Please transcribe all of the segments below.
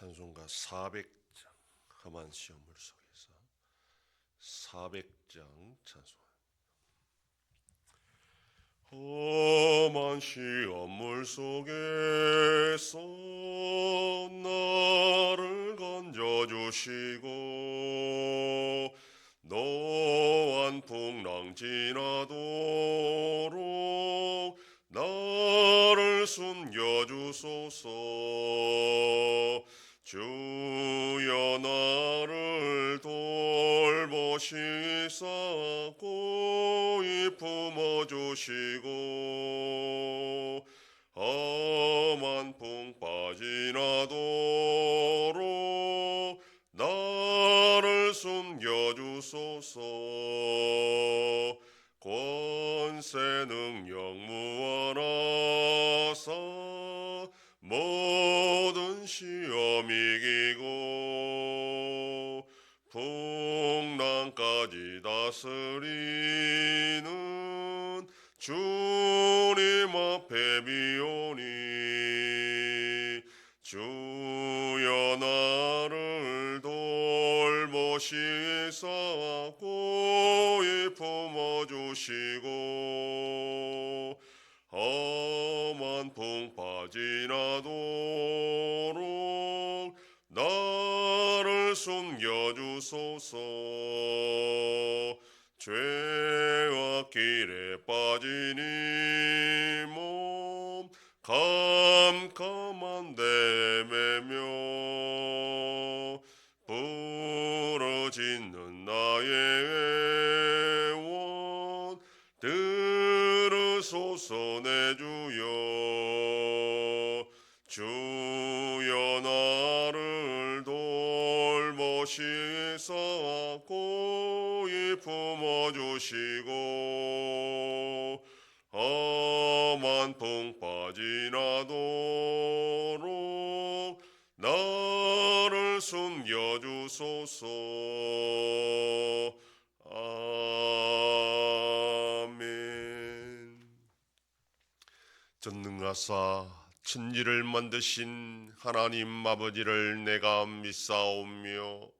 찬송가 400장 험한 시험물 속에서 400장 찬송 험한 시험물 속에서 나를 건져주시고 노한 풍랑 지나도록 나를 숨겨주소서 돌보시사 고이 품어주시고 험한 풍 빠지나도 풍랑까지 다스리는 주님 앞에 비오니 주여 나를 돌보시사 고이 품어주시고 험한 풍 빠지나도 죄와 길에 빠진 이몸 캄캄한 데 매며 부러지는 나의 원 들으소서 내 주여. 주여 나를 품어 주시고 험한 풍 빠지나도록 나를 숨겨 주소서. 아멘. 전능하사 천지를 만드신 하나님 아버지를 내가 믿사오며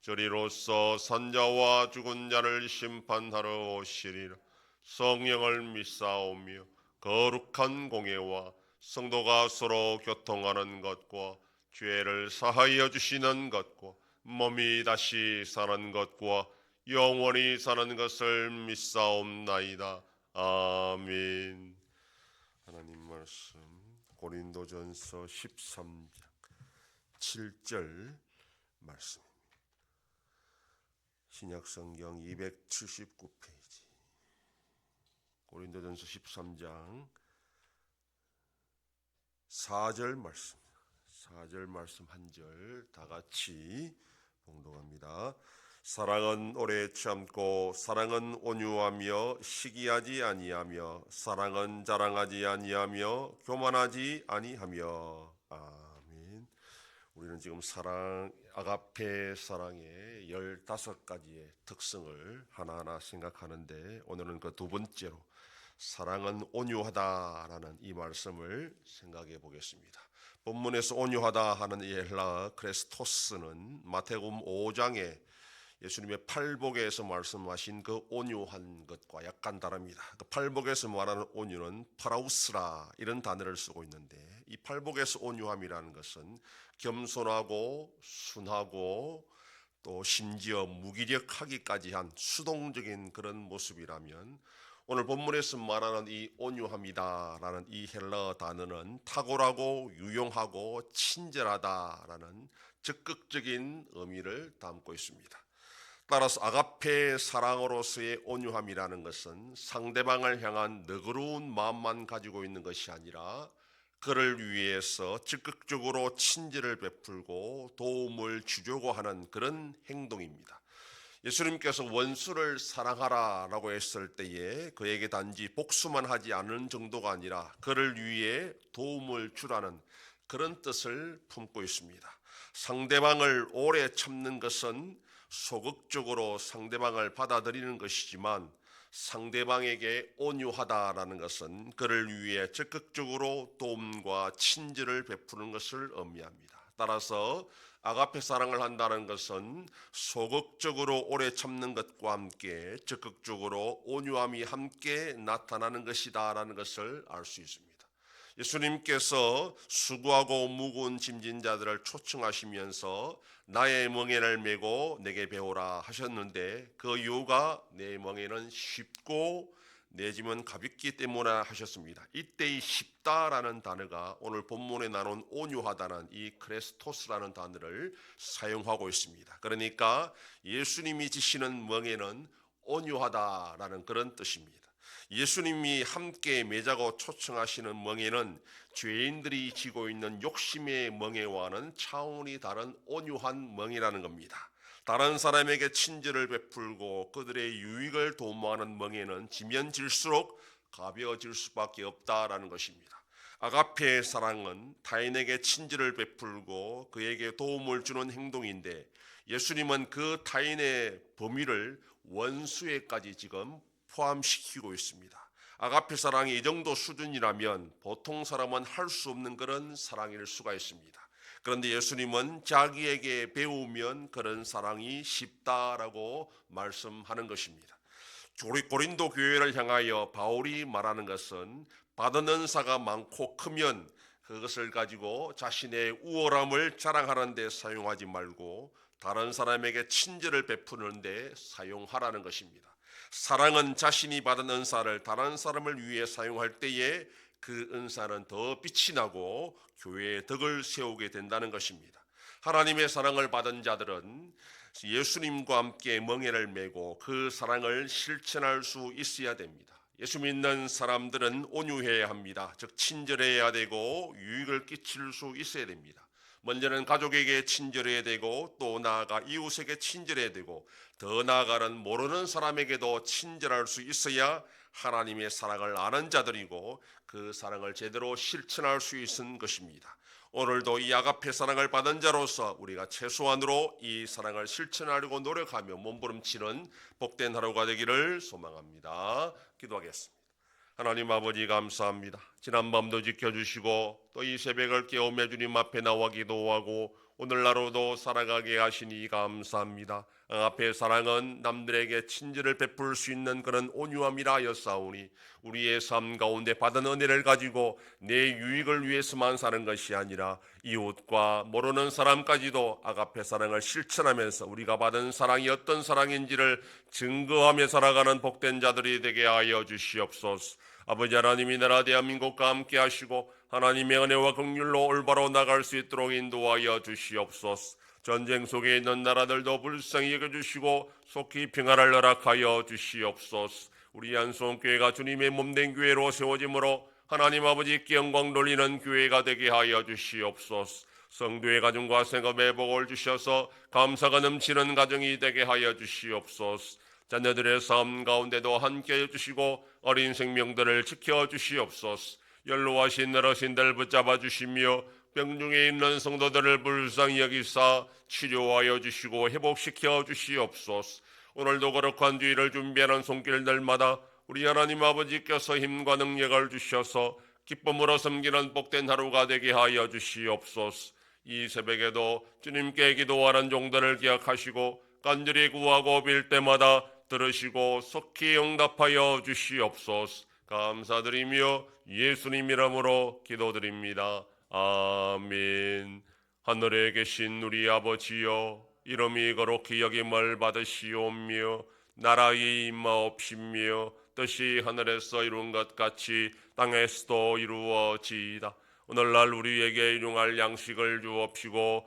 저리로서 산자와 죽은 자를 심판하러 오시리라 성령을 믿사오며 거룩한 공예와 성도가 서로 교통하는 것과 죄를 사하여 주시는 것과 몸이 다시 사는 것과 영원히 사는 것을 믿사옵나이다. 아멘. 하나님 말씀 고린도전서 13장 7절 말씀입니다. 신약 성경 279페이지. 고린도전서 13장 4절 말씀. 4절 말씀 한 절 다 같이 봉독합니다. 사랑은 오래 참고 사랑은 온유하며 시기하지 아니하며 사랑은 자랑하지 아니하며 교만하지 아니하며 아멘. 우리는 지금 사랑 아가페 사랑의 15가지의 특성을 하나하나 생각하는데 오늘은 그 두 번째로 사랑은 온유하다라는 이 말씀을 생각해 보겠습니다. 본문에서 온유하다 하는 이 헬라 크레스토스는 마태복음 5장에 예수님의 팔복에서 말씀하신 그 온유한 것과 약간 다릅니다. 그 팔복에서 말하는 온유는 파라우스라 이런 단어를 쓰고 있는데 이 팔복에서 온유함이라는 것은 겸손하고 순하고 또 심지어 무기력하기까지 한 수동적인 그런 모습이라면 오늘 본문에서 말하는 이 온유함이다라는 이 헬러 단어는 탁월하고 유용하고 친절하다라는 적극적인 의미를 담고 있습니다. 따라서 아가페 사랑으로서의 온유함이라는 것은 상대방을 향한 너그러운 마음만 가지고 있는 것이 아니라 그를 위해서 적극적으로 친절을 베풀고 도움을 주려고 하는 그런 행동입니다. 예수님께서 원수를 사랑하라 라고 했을 때에 그에게 단지 복수만 하지 않은 정도가 아니라 그를 위해 도움을 주라는 그런 뜻을 품고 있습니다. 상대방을 오래 참는 것은 소극적으로 상대방을 받아들이는 것이지만 상대방에게 온유하다라는 것은 그를 위해 적극적으로 도움과 친절을 베푸는 것을 의미합니다. 따라서 아가페 사랑을 한다는 것은 소극적으로 오래 참는 것과 함께 적극적으로 온유함이 함께 나타나는 것이다라는 것을 알 수 있습니다. 예수님께서 수고하고 무거운 짐진 자들을 초청하시면서 나의 멍에를 메고 내게 배우라 하셨는데 그 이유가 내 멍에는 쉽고 내 짐은 가볍기 때문에 하셨습니다. 이때의 쉽다라는 단어가 오늘 본문에 나온 온유하다는 이 크레스토스라는 단어를 사용하고 있습니다. 그러니까 예수님이 지시는 멍에는 온유하다라는 그런 뜻입니다. 예수님이 함께 매자고 초청하시는 멍에는 죄인들이 지고 있는 욕심의 멍에와는 차원이 다른 온유한 멍이라는 겁니다. 다른 사람에게 친절을 베풀고 그들의 유익을 도모하는 멍에는 지면 질수록 가벼워질 수밖에 없다라는 것입니다. 아가페의 사랑은 타인에게 친절을 베풀고 그에게 도움을 주는 행동인데 예수님은 그 타인의 범위를 원수에까지 지금 포함시키고 있습니다. 아가페 사랑이 이 정도 수준이라면 보통 사람은 할 수 없는 그런 사랑일 수가 있습니다. 그런데 예수님은 자기에게 배우면 그런 사랑이 쉽다라고 말씀하는 것입니다. 고린도 교회를 향하여 바울이 말하는 것은 받은 은사가 많고 크면 그것을 가지고 자신의 우월함을 자랑하는 데 사용하지 말고 다른 사람에게 친절을 베푸는 데 사용하라는 것입니다. 사랑은 자신이 받은 은사를 다른 사람을 위해 사용할 때에 그 은사는 더 빛이 나고 교회의 덕을 세우게 된다는 것입니다. 하나님의 사랑을 받은 자들은 예수님과 함께 멍에를 메고 그 사랑을 실천할 수 있어야 됩니다. 예수 믿는 사람들은 온유해야 합니다. 즉 친절해야 되고 유익을 끼칠 수 있어야 됩니다. 먼저는 가족에게 친절해야 되고 또 나아가 이웃에게 친절해야 되고 더 나아가는 모르는 사람에게도 친절할 수 있어야 하나님의 사랑을 아는 자들이고 그 사랑을 제대로 실천할 수 있는 것입니다. 오늘도 이 아가페 사랑을 받은 자로서 우리가 최소한으로 이 사랑을 실천하려고 노력하며 몸부림치는 복된 하루가 되기를 소망합니다. 기도하겠습니다. 하나님 아버지 감사합니다. 지난 밤도 지켜주시고 또 이 새벽을 깨우며 주님 앞에 나와 기도하고 오늘 하루도 살아가게 하시니 감사합니다. 앞에 사랑은 남들에게 친절을 베풀 수 있는 그런 온유함이라 하였사오니 우리의 삶 가운데 받은 은혜를 가지고 내 유익을 위해서만 사는 것이 아니라 이웃과 모르는 사람까지도 아가페 사랑을 실천하면서 우리가 받은 사랑이 어떤 사랑인지를 증거하며 살아가는 복된 자들이 되게 하여 주시옵소서. 아버지 하나님이 나라 대한민국과 함께 하시고 하나님의 은혜와 긍휼로 올바로 나갈 수 있도록 인도하여 주시옵소서. 전쟁 속에 있는 나라들도 불쌍히 여겨주시고 속히 평안을 허락하여 주시옵소서. 우리 안송교회가 주님의 몸된 교회로 세워짐으로 하나님 아버지께 영광 돌리는 교회가 되게 하여 주시옵소서. 성도의 가정과 생업에 복을 주셔서 감사가 넘치는 가정이 되게 하여 주시옵소서. 자녀들의 삶 가운데도 함께 해 주시고 어린 생명들을 지켜 주시옵소서. 연로하신 어르신들 붙잡아 주시며 병중에 있는 성도들을 불쌍히 여기사 치료하여 주시고 회복시켜 주시옵소서. 오늘도 거룩한 주일을 준비하는 손길들마다 우리 하나님 아버지께서 힘과 능력을 주셔서 기쁨으로 섬기는 복된 하루가 되게 하여 주시옵소서. 이 새벽에도 주님께 기도하는 종들을 기억하시고 간절히 구하고 빌 때마다 들으시고 속히 응답하여 주시옵소서. 감사드리며 예수님 이름으로 기도드립니다. 아멘. 하늘에 계신 우리 아버지여 이름이 거룩히 여김을 받으시오며 나라의 임하옵시며 뜻이 하늘에서 이룬 것 같이 땅에서도 이루어지이다. 오늘날 우리에게 일용할 양식을 주옵시고